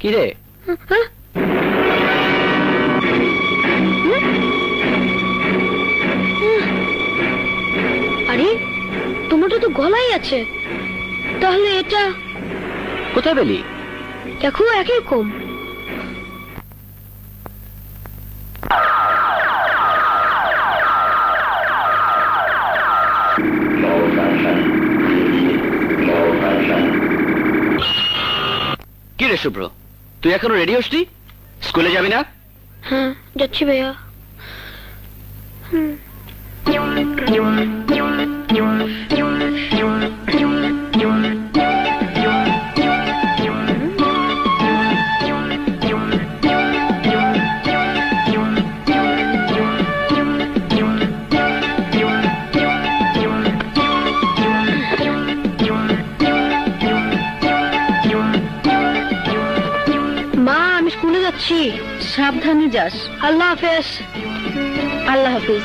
কি রে হ্যাঁ? আরে তোমারটা তো গলাই আছে। তাহলে এটা কোথায় পেলি? দেখো একই রকম কি রে শুভ্র? তুই এখনও রেডি হসনি? স্কুলে যাবি না? হ্যাঁ যাচ্ছি ভাইয়া। হুম। যাচ্ছি সাবধানে যাস। আল্লাহ হাফেজ। আল্লাহ হাফিজ।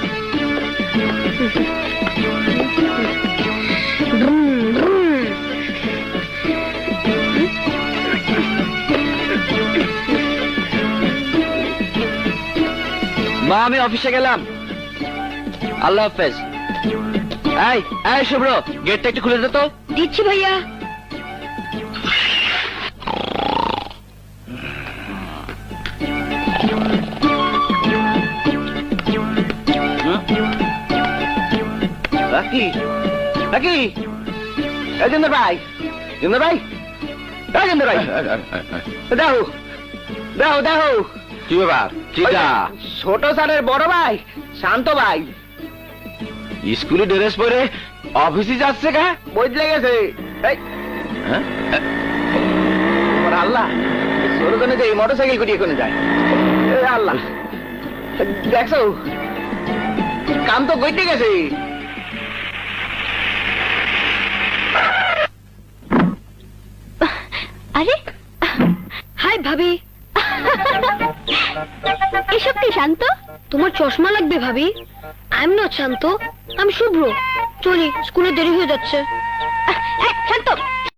মা আমি অফিসে গেলাম। আল্লাহ হাফেজ। এই এই শুভ্র গেটটা একটু খুলে দে তো। দিচ্ছি ভাইয়া। রাকি রাকি এই জিন্দর ভাই জিন্দর ভাই এই জিন্দর ভাই দাও দাও দাও। কি ব্যাপার? চিটা? ছোট স্যারের বড় ভাই শান্ত ভাই। স্কুলে ড্রেস পরে অফিসে যাচ্ছে কা? বদলে গেছে। হ্যাঁ? আল্লাহ সরজনে যে মোটর সাইকেল করে এখানে যায়। আল্লাহ দেখছ? কাম তো গইতে গেছে। আরে হাই ভাবি। এসব কি শান্ত? তোমার চশমা লাগবে ভাবি। আই এম নট শান্ত আমি শুভ্র। চলি স্কুলে দেরি হয়ে যাচ্ছে। শান্ত